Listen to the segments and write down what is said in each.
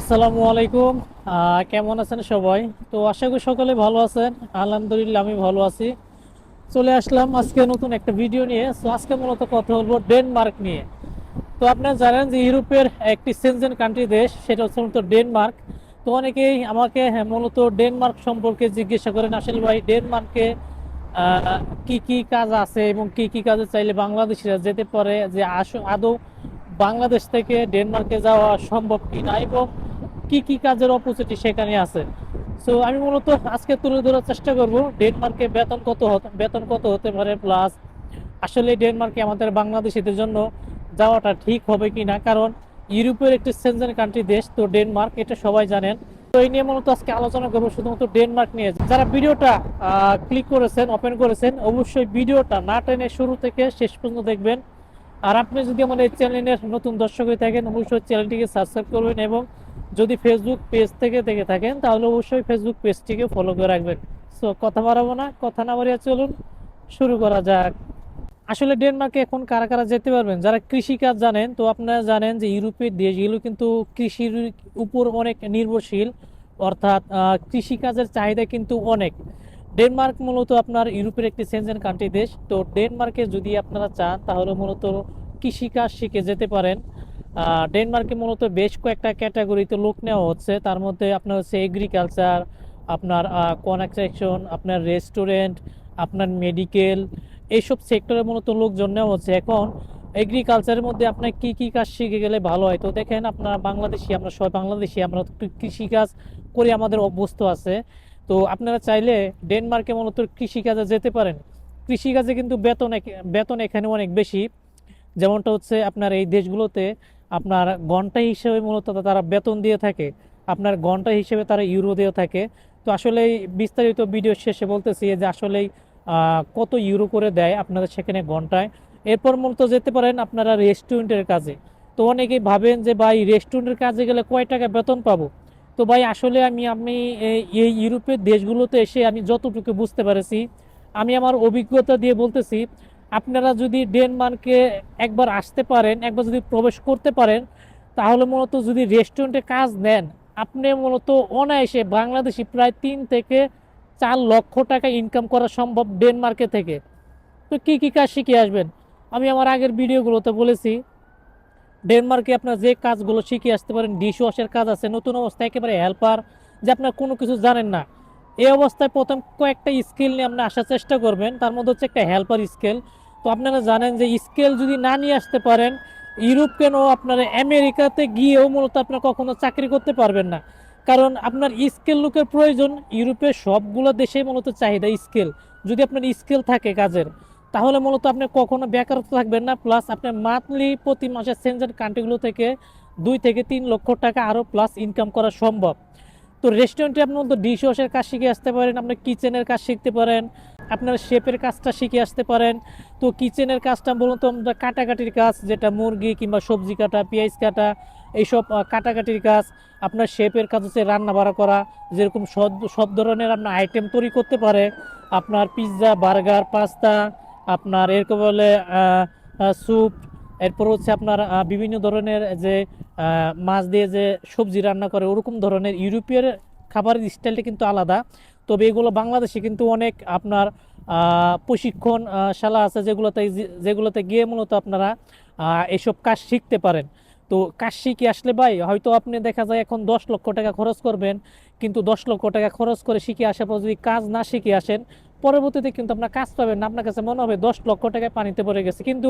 আসসালামু আলাইকুম। কেমন আছেন সবাই? তো আশা করি সকলে ভালো আছেন। আলহামদুলিল্লাহ আমি ভালো আছি। চলে আসলাম আজকে নতুন একটা ভিডিও নিয়ে। তো আজকে মূলত কথা বলব ডেনমার্ক নিয়ে। তো আপনারা জানেন যে ইউরোপের একটি সেনজেন কান্ট্রি দেশ সেটা হচ্ছে মূলত ডেনমার্ক। তো অনেকেই আমাকে হ্যাঁ, মূলত ডেনমার্ক সম্পর্কে জিজ্ঞাসা করেন আসলে ভাই ডেনমার্কে কি কি কাজ আছে এবং কি কি কাজে চাইলে বাংলাদেশিরা যেতে পারে? যে আস- আদৌ বাংলাদেশ থেকে ডেনমার্কে যাওয়া সম্ভব কিনা এবং কি কি কাজের অপরচুনিটি সেখানে আছে। সো আমি মূলত আজকে তুলে ধরার চেষ্টা করব ডেনমার্কে বেতন কত বেতন কত হতে পারে প্লাস আসলে ডেনমার্কে আমাদের বাংলাদেশিদের জন্য যাওয়াটা ঠিক হবে কিনা, কারণ ইউরোপের একটি সেনজেন কান্ট্রি দেশ, তো ডেনমার্ক এটা সবাই জানেন। তো এই নিয়ে মূলত আজকে আলোচনা করব শুধুমাত্র ডেনমার্ক নিয়ে। যারা ভিডিওটা ক্লিক করেছেন ওপেন করেছেন, অবশ্যই ভিডিওটা না টেনে শুরু থেকে শেষ পর্যন্ত দেখবেন। আর আপনি যদি আমাদের চ্যানেলের নতুন দর্শক হয়ে থাকেন, অবশ্যই চ্যানেলটিকে সাবস্ক্রাইব করবেন এবং যদি ফেসবুক পেজ থেকে দেখে থাকেন, তাহলে অবশ্যই ফেসবুক পেজটিকে ফলো করে রাখবেন। সো কথা বাড়াবো না, কথা না বাড়িয়ে চলুন, শুরু করা যাক। আসলে ডেনমার্কে এখন কারা কারা যেতে পারবেন? যারা কৃষিকাজ জানেন, তো আপনারা জানেন যে ইউরোপের দেশগুলো কিন্তু কৃষির উপর অনেক নির্ভরশীল, অর্থাৎ কৃষিকাজের চাহিদা কিন্তু অনেক। ডেনমার্ক মূলত আপনার ইউরোপের একটি সেনজেন কান্ট্রি দেশ। তো ডেনমার্কে যদি আপনারা চান, তাহলে মূলত কৃষিকাজ শিখে যেতে পারেন। ডেনমার্কে মূলত বেশ কয়েকটা ক্যাটাগরিতে লোক নেওয়া হচ্ছে। তার মধ্যে আপনার হচ্ছে এগ্রিকালচার আপনার কনস্ট্রাকশন আপনার রেস্টুরেন্ট আপনার মেডিকেল এইসব সেক্টরে মূলত লোকজন নেওয়া হচ্ছে। এখন এগ্রিকালচারের মধ্যে আপনার কি কি কাজ শিখে গেলে ভালো হয়? তো দেখেন আপনার বাংলাদেশি, আমরা সবাই বাংলাদেশি, আমরা কৃষিকাজ করে আমাদের অভ্যস্ত আছে। তো আপনারা চাইলে ডেনমার্কে মূলত কৃষিকাজে যেতে পারেন। কৃষিকাজে কিন্তু বেতন বেতন এখানে অনেক বেশি। যেমনটা হচ্ছে আপনার এই দেশগুলোতে আপনার ঘণ্টা হিসেবে মূলত তারা বেতন দিয়ে থাকে আপনার ঘণ্টা হিসেবে তারা ইউরো দিয়ে থাকে। তো আসলে বিস্তারিত ভিডিও শেষে বলতেছি যে আসলেই আহ, কত ইউরো করে দেয় আপনাদের সেখানে ঘন্টায়। এরপর মূলত যেতে পারেন আপনারা রেস্টুরেন্টের কাজে। তো অনেকেই ভাবেন যে ভাই রেস্টুরেন্টের কাজে গেলে কয় টাকা বেতন পাবো? তো ভাই আসলে আমি আমি এই ইউরোপের দেশগুলোতে এসে আমি যতটুকু বুঝতে পেরেছি আমি আমার অভিজ্ঞতা দিয়ে বলতেছি আপনারা যদি ডেনমার্কে একবার আসতে পারেন, একবার যদি প্রবেশ করতে পারেন, তাহলে মূলত যদি রেস্টুরেন্টে কাজ নেন, আপনি মূলত অনায়াসে বাংলাদেশি প্রায় তিন থেকে চার লক্ষ টাকা ইনকাম করা সম্ভব ডেনমার্কে থেকে। তো কি কি কাজ শিখে আসবেন? আমি আমার আগের ভিডিওগুলোতে বলেছি ডেনমার্কে আপনার যে কাজগুলো শিখে আসতে পারেন ডিশ ওয়াশের কাজ আছে, নতুন অবস্থায় একেবারে হেল্পার যে আপনার কোনো কিছু জানেন না। এই অবস্থায় প্রথম কয়েকটা স্কিল নিয়ে আপনি আসার চেষ্টা করবেন, তার মধ্যে হচ্ছে একটা হেল্পার স্কিল তো আপনারা জানেন যে স্কেল যদি না নিয়ে আসতে পারেন, ইউরোপ কেন আপনারা আমেরিকাতে গিয়েও মূলত আপনার কখনো চাকরি করতে পারবেন না। কারণ আপনার স্কেল লোকের প্রয়োজন, ইউরোপের সবগুলো দেশে মূলত চাহিদা স্কেল। যদি আপনার স্কেল থাকে কাজের, তাহলে মূলত আপনি কখনো বেকারত্ব থাকবেন না। প্লাস আপনার মান্থলি প্রতি মাসে সেনজেন কান্ট্রিগুলো থেকে দুই থেকে তিন লক্ষ টাকা আরও প্লাস ইনকাম করা সম্ভব। তো রেস্টুরেন্টে আপনি মূলত ডিশ ওয়াশের কাজ শিখে আসতে পারেন আপনার কিচেনের কাজ শিখতে পারেন। আপনার শেপের কাজটা শিখে আসতে পারেন। তো কিচেনের কাজটা বলুন তো, আমরা কাটাকাটির কাজ, যেটা মুরগি কিংবা সবজি কাটা, পেঁয়াজ কাটা, এইসব কাটাকাটির কাজ, আপনার শেপের কাজ হচ্ছে রান্না বাড়া করা, যেরকম সব সব ধরনের আপনার আইটেম তৈরি করতে পারে। আপনার পিৎজা বার্গার পাস্তা আপনার এরকম বলে স্যুপ এরপর হচ্ছে আপনার বিভিন্ন ধরনের যে মাছ দিয়ে যে সবজি রান্না করে, ওরকম ধরনের ইউরোপীয় খাবারের স্টাইলটা কিন্তু আলাদা। তবে এগুলো বাংলাদেশে কিন্তু অনেক আপনার প্রশিক্ষণ শালা আছে যেগুলোতে যেগুলোতে গিয়ে মূলত আপনারা এসব কাজ শিখতে পারেন। তো কাজ শিখে আসলে ভাই, হয়তো আপনি দেখা যায় এখন দশ লক্ষ টাকা খরচ করবেন, কিন্তু দশ লক্ষ টাকা খরচ করে শিখে আসার পর যদি কাজ না শিখে আসেন, পরবর্তীতে কিন্তু আপনার কাজ পাবেন না। আপনার কাছে মনে হবে দশ লক্ষ টাকায় পানিতে পড়ে গেছে। কিন্তু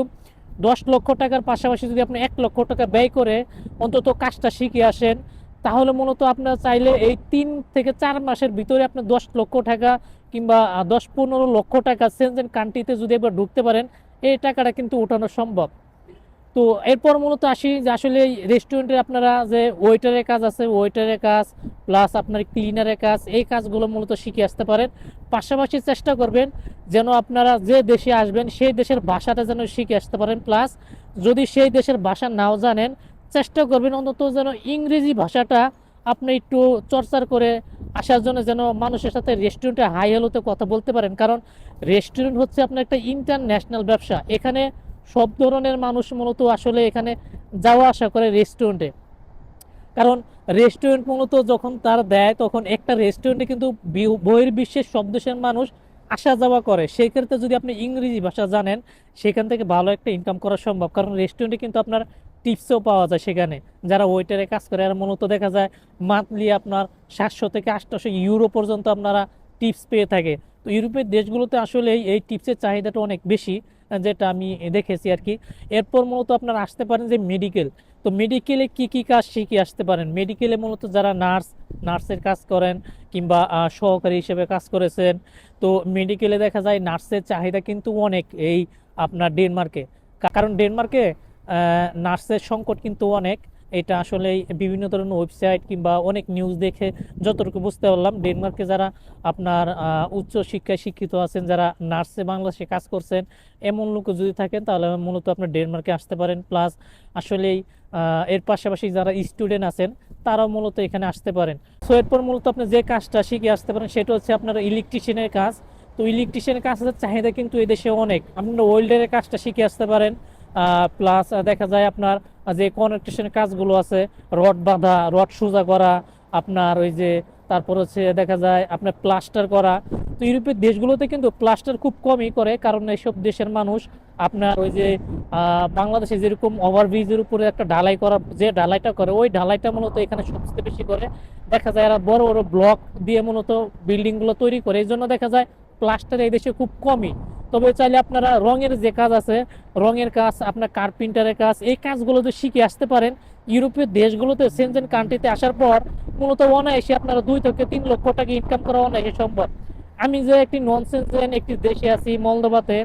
দশ লক্ষ টাকার পাশাপাশি যদি আপনি এক লক্ষ টাকা ব্যয় করে অন্তত কাজটা শিখে আসেন তাহলে মূলত আপনার চাইলে এই তিন থেকে চার মাসের ভিতরে আপনি দশ লক্ষ টাকা কিংবা দশ পনেরো লক্ষ টাকা সেনজেন কান্ট্রিতে যদি একবার ঢুকতে পারেন, এই টাকাটা কিন্তু উঠানো সম্ভব। তো এরপর মূলত আসি যে আসলে রেস্টুরেন্টে আপনারা যে ওয়েটারের কাজ আছে ওয়েটারের কাজ প্লাস আপনার ক্লিনারের কাজ, এই কাজগুলো মূলত শিখে আসতে পারেন। পাশাপাশি চেষ্টা করবেন যেন আপনারা যে দেশে আসবেন, সেই দেশের ভাষাটা যেন শিখে আসতে পারেন। প্লাস যদি সেই দেশের ভাষা নাও জানেন চেষ্টা করবেন অন্তত যেন ইংরেজি ভাষাটা আপনি একটু চর্চার করে আসার জন্য যেন মানুষের সাথে রেস্টুরেন্টে হাই হ্যালোতে কথা বলতে পারেন। কারণ রেস্টুরেন্ট হচ্ছে আপনার একটা ইন্টারন্যাশনাল ব্যবসা। এখানে সব ধরনের মানুষ মূলত আসলে এখানে যাওয়া আসা করে রেস্টুরেন্টে কারণ রেস্টুরেন্ট মূলত যখন তার দেয়, তখন একটা রেস্টুরেন্টে কিন্তু বি- বহির্বিশ্বের সব দেশের মানুষ আসা যাওয়া করে। সেই ক্ষেত্রে যদি আপনি ইংরেজি ভাষা জানেন, সেখান থেকে ভালো একটা ইনকাম করা সম্ভব। কারণ রেস্টুরেন্টে কিন্তু আপনার টিপসও পাওয়া যায় সেখানে। যারা ওয়েটারে কাজ করে, আর মূলত দেখা যায় মান্থলি আপনার সাতশো থেকে আটশোশো ইউরো পর্যন্ত আপনারা টিপস পেয়ে থাকে। তো ইউরোপের দেশগুলোতে আসলে এই টিপসের চাহিদাটা অনেক বেশি, যেটা আমি দেখেছি আর কি। এরপর মূলত আপনারা আসতে পারেন যে মেডিকেল। তো মেডিকেলে কি কি কাজ শিখে আসতে পারেন? মেডিকেলে মূলত যারা নার্স, নার্সের কাজ করেন কিংবা সহকারী হিসেবে কাজ করেছেন, তো মেডিকেলে দেখা যায় নার্সের চাহিদা কিন্তু অনেক এই আপনার ডেনমার্কে। কারণ ডেনমার্কে নার্সের সংকট কিন্তু অনেক। এটা আসলে বিভিন্ন ধরনের ওয়েবসাইট কিংবা অনেক নিউজ দেখে যতটুকু বুঝতে পারলাম ডেনমার্কে যারা আপনার উচ্চ শিক্ষায় শিক্ষিত আছেন, যারা নার্সে বাংলাদেশে কাজ করছেন, এমন লোক যদি থাকেন, তাহলে মূলত আপনার ডেনমার্কে আসতে পারেন। প্লাস আসলেই এর পাশাপাশি যারা স্টুডেন্ট আছেন, তারাও মূলত এখানে আসতে পারেন। সো এরপর মূলত আপনি যে কাজটা শিখে আসতে পারেন, সেটা হচ্ছে আপনার ইলেকট্রিশিয়ানের কাজ। তো ইলেকট্রিশিয়ানের কাজের চাহিদা কিন্তু এই দেশে অনেক। আপনার ওয়েল্ডারের কাজটা শিখে আসতে পারেন। প্লাস দেখা যায় আপনার যে কনেকট্রিশনের কাজগুলো আছে রড বাঁধা রড সোজা করা, আপনার ওই যে, তারপর হচ্ছে দেখা যায় আপনার প্লাস্টার করা। তো ইউরোপের দেশগুলোতে কিন্তু প্লাস্টার খুব কমই করে, কারণ এইসব দেশের মানুষ আপনার ওই যে বাংলাদেশে যেরকম ওভারব্রিজের উপরে একটা ঢালাই করা, যে ঢালাইটা করে, ওই ঢালাইটা মূলত এখানে সবচেয়ে বেশি করে। দেখা যায় এরা বড় বড় ব্লক দিয়ে মূলত বিল্ডিংগুলো তৈরি করে এই জন্য দেখা যায় প্লাস্টার এই দেশে খুব কমই। তবে চাইলে আপনারা রঙের যে কাজ আছে, রঙের কাজ, আপনার কার্পেন্টারের কাজ, এই কাজগুলো যদি শিখে আসতে পারেন, ইউরোপীয় দেশগুলোতে সেনজেন কান্ট্রিতে আসার পর মূলত অনায়াসে আপনারা দুই থেকে তিন লক্ষ টাকা ইনকাম করা অনায়াসে সম্ভব। আমি যে একটি নন সেনজেন একটি দেশে আছি মলদোবাতে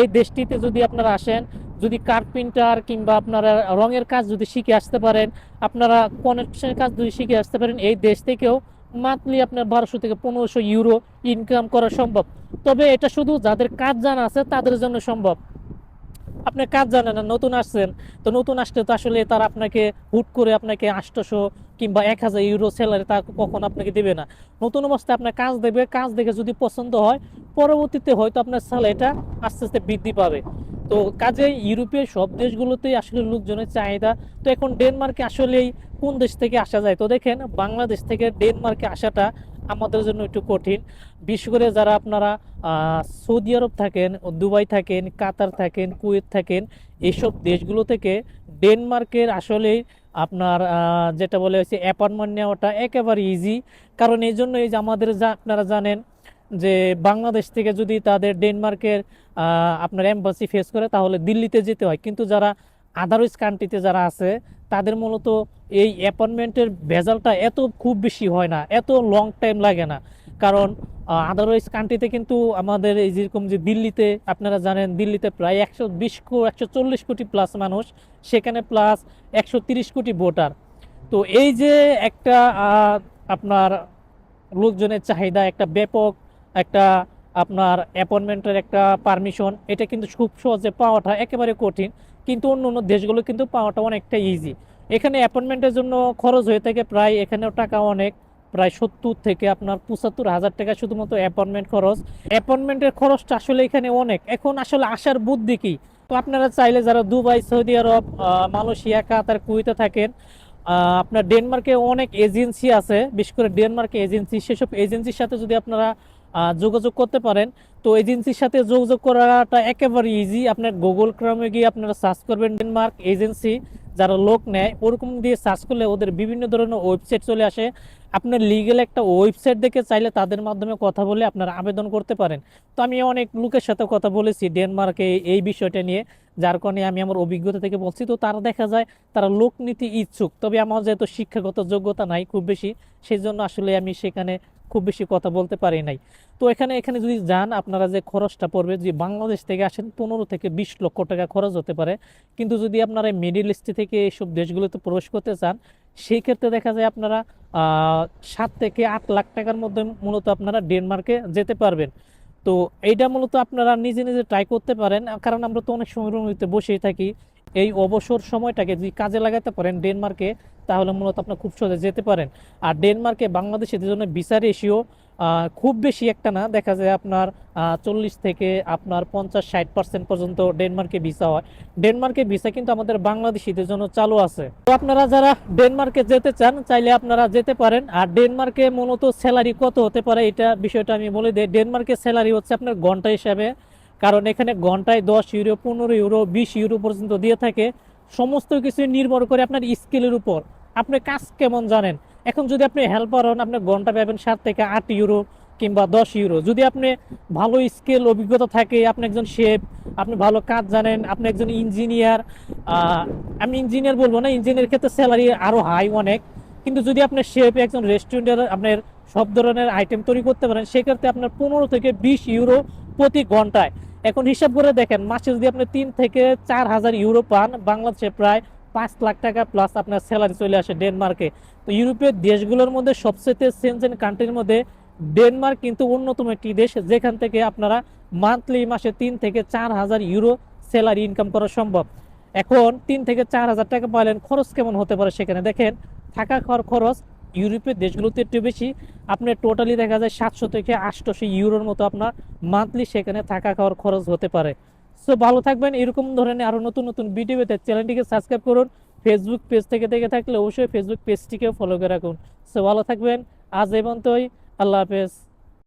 এই দেশটিতে যদি আপনারা আসেন, যদি কার্পেন্টার কিংবা আপনারা রঙের কাজ যদি শিখে আসতে পারেন, আপনারা কনেকশনের কাজ যদি শিখে আসতে পারেন, এই দেশ থেকেও মান্থলি আপনার বারোশো থেকে পনেরোশো ইউরো ইনকাম করা সম্ভব। তবে এটা শুধু যাদের কাজ জানা আছে, তাদের জন্য সম্ভব। আপনার কাজ জানেন না, নতুন আসছেন, তো নতুন আসতে তো আসলে তারা আপনাকে হুট করে আপনাকে আটশোশো কিংবা এক হাজার ইউরো স্যালারি তা কখন আপনাকে দেবে না। নতুন অবস্থায় আপনার কাজ দেবে, কাজ দেখে যদি পছন্দ হয়, পরবর্তীতে হয়তো আপনার স্যালারিটা আস্তে আস্তে বৃদ্ধি পাবে। তো কাজে ইউরোপের সব দেশগুলোতেই আসলে লোকজনের চাহিদা, তো এখন ডেনমার্কে আসলেই কোন দেশ থেকে আসা যায়? তো দেখেন, বাংলাদেশ থেকে ডেনমার্কে আসাটা আমাদের জন্য একটু কঠিন। বিশেষ করে যারা আপনারা সৌদি আরব থাকেন, দুবাই থাকেন, কাতার থাকেন, কুয়েত থাকেন এইসব দেশগুলো থেকে ডেনমার্কের আসলেই আপনার যেটা বলে হচ্ছে অ্যাপার্টমেন্ট নেওয়াটা একেবারে ইজি কারণ এই জন্য এই যে আমাদের যা, আপনারা জানেন যে বাংলাদেশ থেকে যদি তাদের ডেনমার্কের আপনার এম্বাসি ফেস করে, তাহলে দিল্লিতে যেতে হয়। কিন্তু যারা আদারওয়াইজ কান্ট্রিতে যারা আছে, তাদের মূলত এই অ্যাপয়েন্টমেন্টের ভেজালটা এত খুব বেশি হয় না, এত লং টাইম লাগে না। কারণ আদারওয়াইজ কান্ট্রিতে কিন্তু আমাদের এই যেরকম যে দিল্লিতে, আপনারা জানেন দিল্লিতে প্রায় একশো বিশ একশো চল্লিশ কোটি প্লাস মানুষ, সেখানে প্লাস একশো তিরিশ কোটি ভোটার। তো এই যে একটা আপনার লোকজনের চাহিদা, একটা ব্যাপক, একটা আপনার অ্যাপয়েন্টমেন্টের একটা পারমিশন এটা কিন্তু খুব সহজে পাওয়াটা একেবারে কঠিন। কিন্তু অন্য অন্য দেশগুলো কিন্তু পাওয়াটা অনেকটা ইজি এখানে অ্যাপয়েন্টমেন্টের জন্য খরচ হয়ে থাকে প্রায় এখানেও টাকা অনেক। প্রায় সত্তর থেকে আপনার পঁচাত্তর হাজার টাকা শুধুমাত্র অ্যাপয়েন্টমেন্ট খরচ। অ্যাপয়েন্টমেন্টের খরচটা আসলে এখানে অনেক। এখন আসলে আসার বুদ্ধি কি? তো আপনারা চাইলে যারা Dubai, Saudi Arab Malaysia, Qatar, কুয়েতে থাকেন আপনার ডেনমার্কে অনেক এজেন্সি আছে। বিশেষ করে ডেনমার্কে এজেন্সি, সেসব এজেন্সির সাথে যদি আপনারা যোগাযোগ করতে পারেন তো এজেন্সির সাথে যোগাযোগ করাটা একেবারে ইজি আপনার গুগল ক্রমে গিয়ে আপনারা সার্চ করবেন। ডেনমার্ক এজেন্সি যারা লোক নেয়, ওরকম দিয়ে সার্চ করলে ওদের বিভিন্ন ধরনের ওয়েবসাইট চলে আসে। আপনার লিগেল একটা ওয়েবসাইট দেখে চাইলে তাদের মাধ্যমে কথা বলে আপনারা আবেদন করতে পারেন। তো আমি অনেক লোকের সাথে কথা বলেছি ডেনমার্কে এই বিষয়টা নিয়ে, যার কারণে আমি আমার অভিজ্ঞতা থেকে বলছি। তো তারা দেখা যায়, তারা লোকনীতি ইচ্ছুক, তবে আমার যেহেতু শিক্ষাগত যোগ্যতা নাই খুব বেশি সেই জন্য আসলে আমি সেখানে খুব বেশি কথা বলতে পারি নাই। তো এখানে এখানে যদি যান, আপনারা যে খরচটা পড়বে, যে বাংলাদেশ থেকে আসেন, পনেরো থেকে বিশ লক্ষ টাকা খরচ হতে পারে। কিন্তু যদি আপনারা মিডিল ইস্ট থেকে এইসব দেশগুলোতে প্রবেশ করতে চান, সেই ক্ষেত্রে দেখা যায় আপনারা সাত থেকে আট লাখ টাকার মধ্যে মূলত আপনারা ডেনমার্কে যেতে পারবেন। তো এইটা মূলত আপনারা নিজে নিজে ট্রাই করতে পারেন। কারণ আমরা তো অনেক সময় রুমিতে বসেই থাকি। এই অবসর সময়টাকে যদি কাজে লাগাতে পারেন ডেনমার্কে, তাহলে মূলত আপনার খুব সহজে যেতে পারেন। আর ডেনমার্কে বাংলাদেশের জন্য ভিসা রেশিও খুব বেশি একটা না, দেখা যায় আপনার চল্লিশ থেকে আপনার পঞ্চাশ, ষাট পার্সেন্ট পর্যন্ত ডেনমার্কে ভিসা হয়। ডেনমার্কে ভিসা কিন্তু আমাদের বাংলাদেশিদের জন্য চালু আছে। তো আপনারা যারা ডেনমার্কে যেতে চান, চাইলে আপনারা যেতে পারেন। আর ডেনমার্কে মূলত স্যালারি কত হতে পারে, এটা বিষয়টা আমি বলে দিই। ডেনমার্কের স্যালারি হচ্ছে আপনার ঘণ্টা হিসাবে কারণ এখানে ঘন্টায় দশ ইউরো, পনেরো ইউরো, বিশ ইউরো পর্যন্ত দিয়ে থাকে। সমস্ত কিছু নির্ভর করে আপনার স্কিলের উপর। আপনি কাজ কেমন জানেন? এখন যদি আপনি হেল্পার হন, আপনি ঘণ্টা পাবেন সাত থেকে আট ইউরো কিংবা দশ ইউরো। যদি আপনি ভালো স্কিল অভিজ্ঞতা থাকে, আপনি একজন শেফ আপনি ভালো কাজ জানেন, আপনি একজন ইঞ্জিনিয়ার আমি ইঞ্জিনিয়ার বলব না ইঞ্জিনিয়ার ক্ষেত্রে স্যালারি আরও হাই অনেক। কিন্তু যদি আপনি শেফ একজন রেস্টুরেন্টের আপনার সব ধরনের আইটেম তৈরি করতে পারেন, সেক্ষেত্রে আপনার পনেরো থেকে বিশ ইউরো প্রতি ঘন্টায়। এখন হিসাব করে দেখেন, মাসে যদি আপনি তিন থেকে চার হাজার ইউরো পান, বাংলাদেশে প্রায় পাঁচ লাখ টাকা প্লাস আপনার স্যালারি চলে আসে ডেনমার্কে। তো ইউরোপীয় দেশগুলোর মধ্যে সবচেয়ে সেনজেন কান্ট্রির মধ্যে ডেনমার্ক কিন্তু অন্যতম একটি দেশ, যেখান থেকে আপনারা মান্থলি মাসে তিন থেকে চার হাজার ইউরো স্যালারি ইনকাম করা সম্ভব। এখন তিন থেকে চার হাজার টাকা পাইলেন, খরচ কেমন হতে পারে সেখানে দেখেন, থাকা খাওয়ার খরচ ইউরোপের দেশগুলোতে একটু বেশি, আপনার টোটালি দেখা যায় সাতশো থেকে আটশোশো ইউরোর মতো আপনার মান্থলি সেখানে থাকা খাওয়ার খরচ হতে পারে। সো ভালো থাকবেন। এরকম ধরনের আরও নতুন নতুন ভিডিও চ্যানেলটিকে সাবস্ক্রাইব করুন। ফেসবুক পেজ থেকে দেখে থাকলে অবশ্যই ফেসবুক পেজটিকেও ফলো করে রাখুন। সো ভালো থাকবেন। আজ এই পর্যন্তই। আল্লাহ হাফেজ।